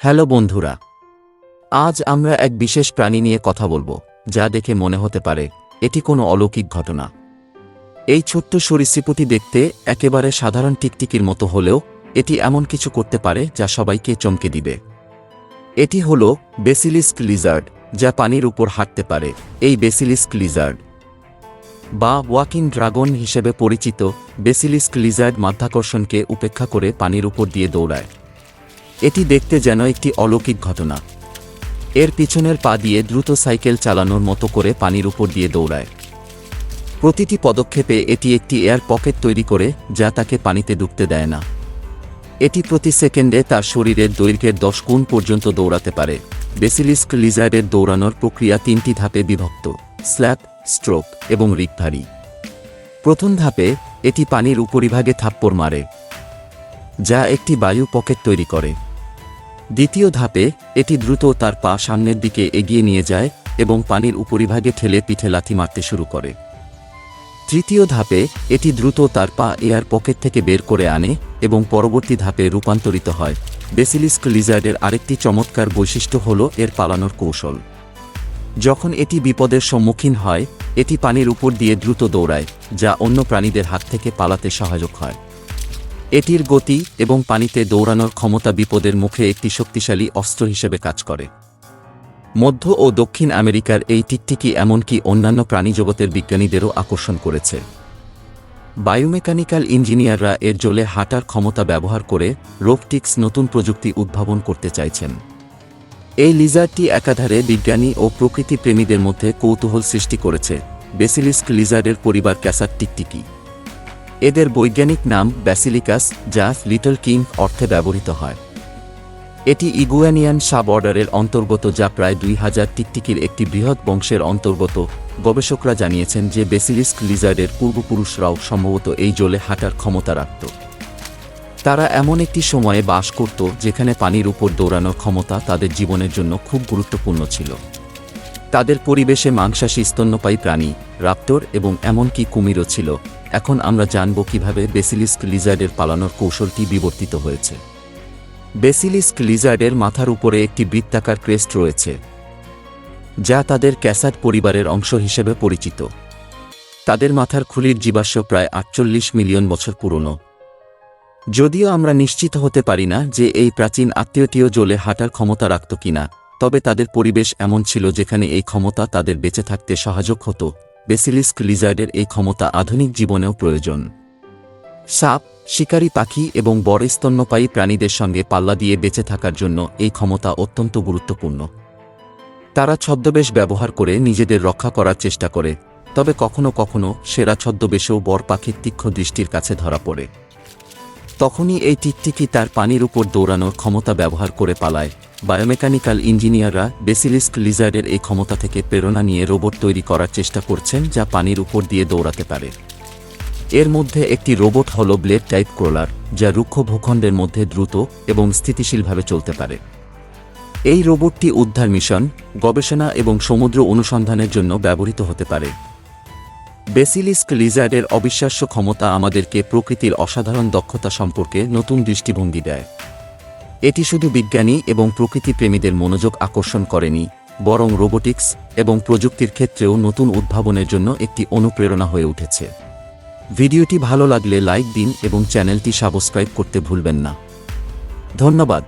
Hello বন্ধুরা, আজ আমরা এক বিশেষ প্রাণী নিয়ে কথা বলব, যা দেখে মনে হতে পারে এটি কোনো অলৌকিক ঘটনা। এই ছোট্ট সরীসৃপটি দেখতে একেবারে সাধারণ টিকটিকির মতো হলেও এটি এমন কিছু করতে পারে যা সবাইকে চমকে দিবে। এটি হল বেসিলিস্ক লিজার্ড, যা পানির উপর হাঁটতে পারে, এই বেসিলিস্ক লিজার্ড। বা ওয়াকিং ড্রাগন হিসেবে পরিচিত বেসিলিস্ক লিজার্ড মাধ্যাকর্ষণকে উপেক্ষা করে পানির উপর দিয়ে দৌড়ায়। এটি দেখতে যেন একটি অলৌকিক ঘটনা। এর পিছনের পা দিয়ে দ্রুত সাইকেল চালানোর মতো করে পানির উপর দিয়ে দৌড়ায়। প্রতিটি পদক্ষেপে এটি একটি এয়ার পকেট তৈরি করে যা তাকে পানিতে ডুবতে দেয় না। এটি প্রতি সেকেন্ডে তার শরীরের দৈর্ঘ্যের দশ গুণ পর্যন্ত দৌড়াতে পারে। বেসিলিস্ক লিজার্ডের দৌড়ানোর প্রক্রিয়া তিনটি ধাপে বিভক্ত স্ল্যাপ স্ট্রোক এবং রিকভারি। প্রথম ধাপে এটি পানির উপরিভাগে থাপ্পড় মারে, যা একটি বায়ু পকেট তৈরি করে। দ্বিতীয় ধাপে, এটি দ্রুত তার পা সামনের দিকে এগিয়ে নিয়ে যায় এবং পানির উপরিভাগে ঠেলে পিঠে লাথি মারতে শুরু করে। তৃতীয় ধাপে, এটি দ্রুত তার পা এয়ার পকেট থেকে বের করে আনে এবং পরবর্তী ধাপে রূপান্তরিত হয়। বেসিলিস্ক লিজার্ডের আরেকটি চমৎকার বৈশিষ্ট্য হল এর পালানোর কৌশল। যখন এটি বিপদের সম্মুখীন হয়, এটি পানির উপর দিয়ে দ্রুত দৌড়ায়, যা অন্য প্রাণীদের হাত থেকে পালাতে সহায়ক হয় এটির গতি এবং পানিতে দৌড়ানোর ক্ষমতা বিপদের মুখে একটি শক্তিশালী অস্ত্র হিসেবে কাজ করে। মধ্য ও দক্ষিণ আমেরিকার এই টিকটিকি এমনকি অন্যান্য প্রাণীজগতের বিজ্ঞানীদেরও আকর্ষণ করেছে। বায়োমেকানিক্যাল ইঞ্জিনিয়াররা এর জলে হাঁটার ক্ষমতা ব্যবহার করে রোবটিক্স নতুন প্রযুক্তি উদ্ভাবন করতে চাইছেন। এই লিজার্ডটি একাধারে বিজ্ঞানী ও প্রকৃতি প্রেমীদের মধ্যে কৌতূহল সৃষ্টি করেছে। বেসিলিস্ক লিজার্ডের পরিবার ক্যাসার টিকটিকি। এদের বৈজ্ঞানিক নাম ব্যাসিলিকাস, যা লিটল কিং অর্থে ব্যবহৃত হয়। এটি ইগুয়ানিয়ান সাব অর্ডারের অন্তর্গত, যা প্রায় দুই হাজার টিকটিকির একটি বৃহৎ বংশের অন্তর্গত। গবেষকরা জানিয়েছেন যে বেসিলিস্ক লিজার্ডের পূর্বপুরুষরাও সম্ভবত এই জলে হাঁটার ক্ষমতা রাখত। তারা এমন একটি সময়ে বাস করত, যেখানে পানির উপর দৌড়ানোর ক্ষমতা তাদের জীবনের জন্য খুব গুরুত্বপূর্ণ ছিল। তাদের পরিবেশে মাংসাশী স্তন্যপায়ী প্রাণী, রাপ্টর এবং এমনকি কুমিরও ছিল। এখন আমরা জানব কীভাবে বেসিলিস্ক লিজার্ডের পালানোর কৌশলটি বিবর্তিত হয়েছে। বেসিলিস্ক লিজার্ডের মাথার উপরে একটি বৃত্তাকার ক্রেস্ট রয়েছে, যা তাদের ক্যাসাট পরিবারের অংশ হিসেবে পরিচিত। তাদের মাথার খুলির জীবাশ্ম প্রায় আটচল্লিশ মিলিয়ন বছর পুরনো। যদিও আমরা নিশ্চিত হতে পারি না যে এই প্রাচীন আত্মীয়টিও জলে হাঁটার ক্ষমতা রাখত কিনা তবে তাদের পরিবেশ এমন ছিল যেখানে এই ক্ষমতা তাদের বেঁচে থাকতে সহায়ক হতো। বেসিলিস্ক লিজার্ডের এই ক্ষমতা আধুনিক জীবনেও প্রয়োজন। সাপ, শিকারী পাখি এবং বড় স্তন্যপায়ী প্রাণীদের সঙ্গে পাল্লা দিয়ে বেঁচে থাকার জন্য এই ক্ষমতা অত্যন্ত গুরুত্বপূর্ণ। তারা ছদ্মবেশ ব্যবহার করে নিজেদের রক্ষা করার চেষ্টা করে, তবে কখনো কখনো সেরা ছদ্মবেশেও বর পাখির তীক্ষ্ণ দৃষ্টির কাছে ধরা পড়ে। তখনই এই টিকটিকি তার পানির উপর দৌড়ানোর ক্ষমতা ব্যবহার করে পালায়। বায়োমেকানিক্যাল ইঞ্জিনিয়াররা বেসিলিস্ক লিজার্ডের এই ক্ষমতা থেকে প্রেরণা নিয়ে রোবট তৈরি করার চেষ্টা করছেন, যা পানির উপর দিয়ে দৌড়াতে পারে। এর মধ্যে একটি রোবট হল ব্লেড টাইপ ক্রোলার, যা রুক্ষ ভূখণ্ডের মধ্যে দ্রুত এবং স্থিতিশীলভাবে চলতে পারে। এই রোবটটি উদ্ধার মিশন, গবেষণা এবং সমুদ্র অনুসন্ধানের জন্য ব্যবহৃত হতে পারে। বেসিলিস্ক লিজার্ডের অবিশ্বাস্য ক্ষমতা আমাদেরকে প্রকৃতির অসাধারণ দক্ষতা সম্পর্কে নতুন দৃষ্টিভঙ্গি দেয়। এটি শুধু বিজ্ঞানী এবং প্রকৃতিপ্রেমীদের মনোযোগ আকর্ষণ করেনি, বরং রোবোটিক্স এবং প্রযুক্তির ক্ষেত্রেও নতুন উদ্ভাবনের জন্য একটি অনুপ্রেরণা হয়ে উঠেছে। ভিডিওটি ভালো লাগলে লাইক দিন এবং চ্যানেলটি সাবস্ক্রাইব করতে ভুলবেন না। ধন্যবাদ।